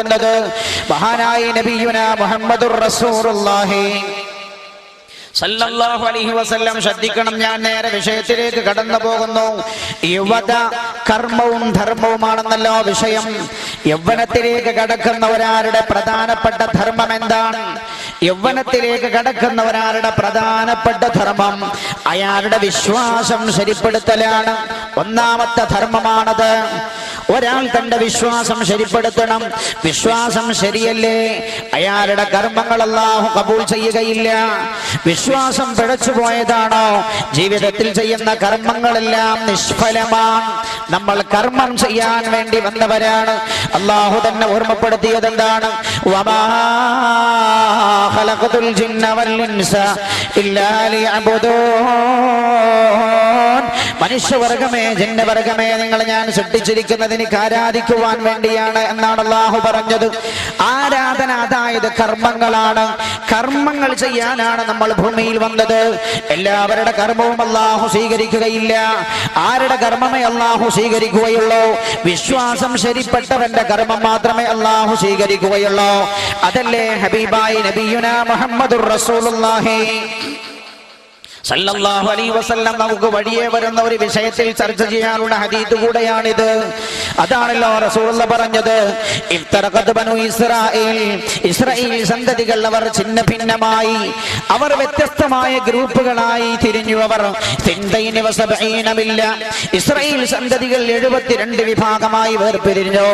എന്നത് മഹാനായ നബിയുന മുഹമ്മദുർ റസൂലുള്ളാഹി. സല്ലല്ലാഹു അലൈഹി വസല്ലം ശ്രദ്ധിക്കണം. ഞാൻ നേരെ വിഷയത്തിലേക്ക് കടന്നു പോകുന്നു. യുവത കർമ്മവും ധർമ്മവുമാണെന്നല്ലോ വിഷയം. യൗവനത്തിലേക്ക് കടക്കുന്നവരാരുടെ പ്രധാനപ്പെട്ട ധർമ്മം എന്താണ്? യൗവനത്തിലേക്ക് കടക്കുന്നവരാരുടെ പ്രധാനപ്പെട്ട ധർമ്മം അയാളുടെ വിശ്വാസം ശരിപ്പെടുത്തലാണ്. ഒന്നാമത്തെ ധർമ്മമാണത്. ഒരാൾ തന്റെ വിശ്വാസം ശരിപ്പെടുത്തണം. വിശ്വാസം ശരിയല്ലേ? അയാളുടെ കർമ്മങ്ങൾ അല്ലാഹു കബൂൾ ചെയ്യുകയില്ല. വിശ്വാസം പിഴച്ചു പോയതാണോ? ജീവിതത്തിൽ ചെയ്യുന്ന കർമ്മങ്ങളെല്ലാം നിഷ്ഫലമാണ്. നമ്മൾ കർമ്മം ചെയ്യാൻ വേണ്ടി വന്നവരാണ്. അള്ളാഹു തന്നെ ഓർമ്മപ്പെടുത്തിയത് എന്താണ്? മനുഷ്യവർഗമേ ജന്മവർഗമേ നിങ്ങൾ ഞാൻ സൃഷ്ടിച്ചിരിക്കുന്നത് എനിക്ക് ആരാധിക്കുവാൻ വേണ്ടിയാണ് എന്നാണ് അള്ളാഹു പറഞ്ഞത്. ആരാധന അതായത് കർമ്മങ്ങളാണ്. കർമ്മങ്ങൾ ചെയ്യാനാണ് നമ്മൾ ഭൂമിയിൽ വന്നത്. എല്ലാവരുടെ കർമ്മവും അള്ളാഹു സ്വീകരിക്കുകയില്ല. ആരുടെ കർമ്മമേ അള്ളാഹു സ്വീകരിക്കുകയുള്ളൂ? വിശ്വാസം ശരിപ്പെട്ടവന്റെ കർമ്മം മാത്രമേ അള്ളാഹു സ്വീകരിക്കുകയുള്ളൂ. അതല്ലേ ഹബീബായി നബിയുന മുഹമ്മദുർ റസൂലുള്ളാഹി. സല്ലല്ലാഹു അലൈഹി വസല്ലം നമുക്ക് വഴിയെ വരുന്ന ഒരു വിഷയത്തിൽ ചർച്ച ചെയ്യാനുള്ള ഹദീത്ത് കൂടെയാണിത്. അതാണല്ലോ റസൂലുള്ള പറഞ്ഞത് ഇഫ്തറഖത് ബനു ഇസ്രായേൽ ഇസ്രായേൽ സന്തതികൾ അവർ ചിന്ന ഭിന്നമായി അവർ വ്യത്യസ്തമായ ഗ്രൂപ്പുകളായി തിരിഞ്ഞു അവർ. ഇസ്രായേൽ സന്തതികൾ 72 വിഭാഗമായി വേർപിരിഞ്ഞു.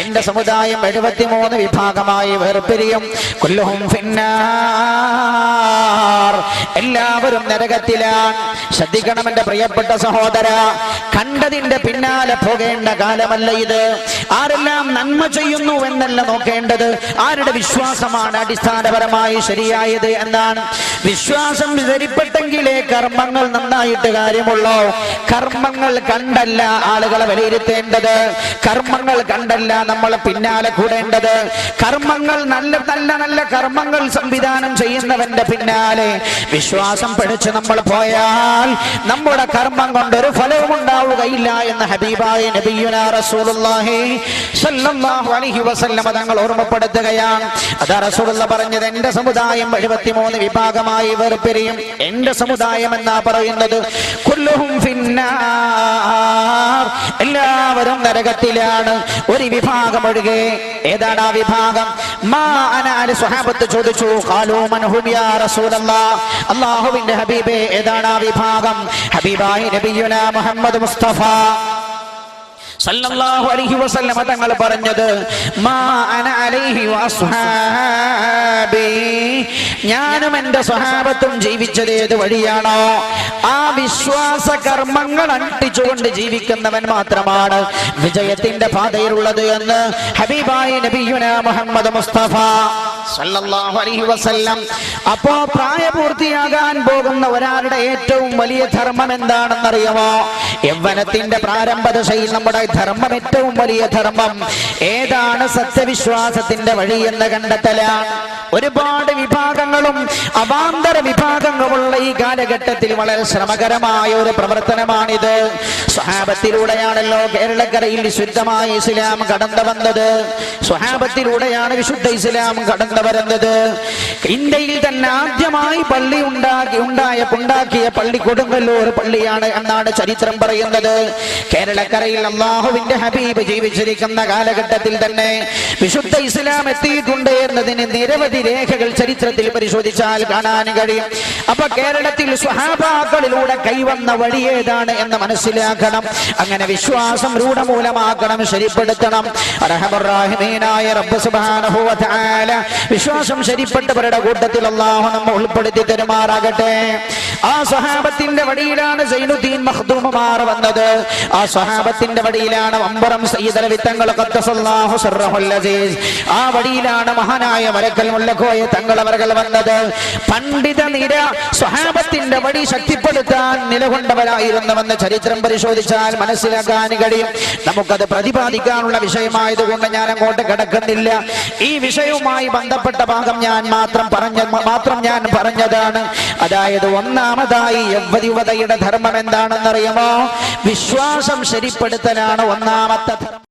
എന്റെ സമുദായം 73 വിഭാഗമായി വേർപിരിയും. കുല്ലുഹും ഫിന്നാർ എല്ലാവരും നരകത്തിലാണ്. ശ്രദ്ധിക്കണം എന്റെ പ്രിയപ്പെട്ട സഹോദര. കണ്ടതിന്റെ പിന്നാലെ പോകേണ്ട കാലമല്ല ഇത്. ആരെല്ലാം നന്മ ചെയ്യുന്നു എന്നല്ല നോക്കേണ്ടത്. ആരുടെ വിശ്വാസമാണ് അടിസ്ഥാനപരമായി ശരിയായത് എന്നാണ്. വിശ്വാസം ശരിപ്പെട്ടെങ്കിലേ കർമ്മങ്ങൾ നന്നായിട്ട് കാര്യമുള്ളോ. കർമ്മങ്ങൾ കണ്ടല്ല ആളുകളെ വിലയിരുത്തേണ്ടത്. കർമ്മങ്ങൾ കണ്ടല്ല നമ്മൾ പിന്നാലെ കൂടേണ്ടത്. കർമ്മങ്ങൾ നല്ല നല്ല നല്ല കർമ്മങ്ങൾ സംവിധാനം ചെയ്യുന്നവന്റെ പിന്നാലെ വിശ്വാസം പഠിച്ച് നമ്മൾ പോയാൽ നമ്മുടെ കർമ്മം കൊണ്ട് ഒരു ഫലവും ഉണ്ടാവുകയില്ല എന്ന് ഹബീബായ നബിയുന റസൂലുള്ളാഹി അലൈഹി വസല്ലം തങ്ങൾ ഓർമ്മപ്പെടുത്തുകയാണ്. അതാ റസൂലുള്ള പറഞ്ഞത് എന്റെ സമുദായം 73 വിഭാഗമായി വേർപിരിയും. എന്റെ സമുദായം എന്നാ പറയുന്നത്? എല്ലാവരും നരകത്തിലാണ്. ഒരു വിഭാഗം ഒഴികെ ഏതാണ് ആ വിഭാഗം? മാ അന അലി സ്വഹാബത്ത് ചോദിച്ചു ഖാലൂ മൻ ഹും യാ അല്ലാഹുവിന്റെ ഹബീബേ ഏതാണ് ആ വിഭാഗം? ഹബീബായി നബിയുന മുഹമ്മദ് മുസ്തഫ. സല്ലല്ലാഹു അലൈഹി വസല്ലമ തങ്ങൾ പറഞ്ഞത് മാ അന അലൈഹി വസ്ഹാബി ഞാനും എന്റെ സ്വഹാബത്തും ജീവിച്ചത് ഏത് വഴിയാണോ? ആ വിശ്വാസ കർമ്മങ്ങൾ അനുഷ്ഠിച്ചുകൊണ്ട് ജീവിക്കുന്നവൻ മാത്രമാണ് വിജയത്തിന്റെ പാതയിലുള്ളത് എന്ന് ഹബീബായി നബിയുന മുഹമ്മദ് മുസ്തഫ. അപ്പോ പ്രായപൂർത്തിയാകാൻ പോകുന്ന ഒരാളുടെ ഏറ്റവും വലിയ ധർമ്മം എന്താണെന്നറിയാമോ? യൗവനത്തിന്റെ പ്രാരംഭ ദശയിൽ നമ്മുടെ ധർമ്മം ഏറ്റവും വലിയ ധർമ്മം ഏതാണ് സത്യവിശ്വാസത്തിന്റെ വഴി എന്ന് കണ്ടെത്തലാണ്. ഒരുപാട് വിഭാഗങ്ങളും അവാന്തര വിഭാഗങ്ങളുമുള്ള ഈ കാലഘട്ടത്തിൽ വളരെ ശ്രമകരമായ ഒരു പ്രവർത്തനമാണിത്. സ്വഹാബത്തിലൂടെയാണല്ലോ കേരളക്കരയിൽ വിശുദ്ധമായ ഇസ്ലാം കടന്നു വന്നത്. സ്വഹാബത്തിലൂടെയാണ് വിശുദ്ധ ഇസ്ലാം കടന്നു വരുന്നത്. ഇന്ത്യയിൽ തന്നെ ആദ്യമായി പള്ളി ഉണ്ടാക്കി ഉണ്ടായ ഉണ്ടാക്കിയ പള്ളി കൊടുങ്ങല്ലൂർ പള്ളിയാണ് എന്നാണ് ചരിത്രം പറയുന്നത്. കേരളക്കരയിൽ അള്ളാഹുവിന്റെ ഹബീബ് ജീവിച്ചിരിക്കുന്ന കാലഘട്ടത്തിൽ തന്നെ വിശുദ്ധ ഇസ്ലാം എത്തിയിട്ടുണ്ട് എന്നതിന് നിരവധി രേഖകൾ ചരിത്രത്തിൽ പരിശോധിച്ചാൽ കാണാൻ കഴിയും. അപ്പൊ കേരളത്തിൽ സ്വഹാബാക്കളിലൂടെ കൈവന്ന വഴി ഏതാണ് എന്ന് മനസ്സിലാക്കണം. അങ്ങനെ വിശ്വാസം രൂഢമൂലമാക്കണം ശരിപ്പെടുത്തണം. റബ്ബ് വിശ്വാസം ശരിപ്പെട്ടവരുടെ കൂട്ടത്തിൽ അള്ളാഹു നമ്മ ഉൾപ്പെടുത്തി തരുമാറാകട്ടെ. ആ സഹാബത്തിന്റെ വഴിയിലാണ് സൈനുദ്ദീൻ മഹ്ദൂമുമാർ വന്നത്. ആ സഹാബത്തിന്റെ വഴിയിലാണ് അമ്പറം സൈദല വിത്തങ്ങൾ ആ വഴിയിലാണ് മഹാനായ മരക്കൽ മുല്ലക്കോയ തങ്ങൾ വന്നത്. പണ്ഡിത നിര സ്വഹ സ്വഹാബത്തിന്റെ വടി ശക്തിപ്പെടുത്താൻ നിലകൊണ്ടവരായിരുന്നുവെന്ന് ചരിത്രം പരിശോധിച്ചാൽ മനസ്സിലാക്കാൻ കഴിയും. നമുക്കത് പ്രതിപാദിക്കാനുള്ള വിഷയമായതുകൊണ്ട് ഞാൻ അങ്ങോട്ട് കിടക്കുന്നില്ല. ഈ വിഷയവുമായി ബന്ധപ്പെട്ട ഭാഗം ഞാൻ മാത്രം പറഞ്ഞ മാത്രം ഞാൻ പറഞ്ഞതാണ്. അതായത് ഒന്നാമതായി യുവതയുടെ ധർമ്മം എന്താണെന്നറിയുമോ? വിശ്വാസം ശരിപ്പെടുത്തലാണ് ഒന്നാമത്തെ ധർമ്മം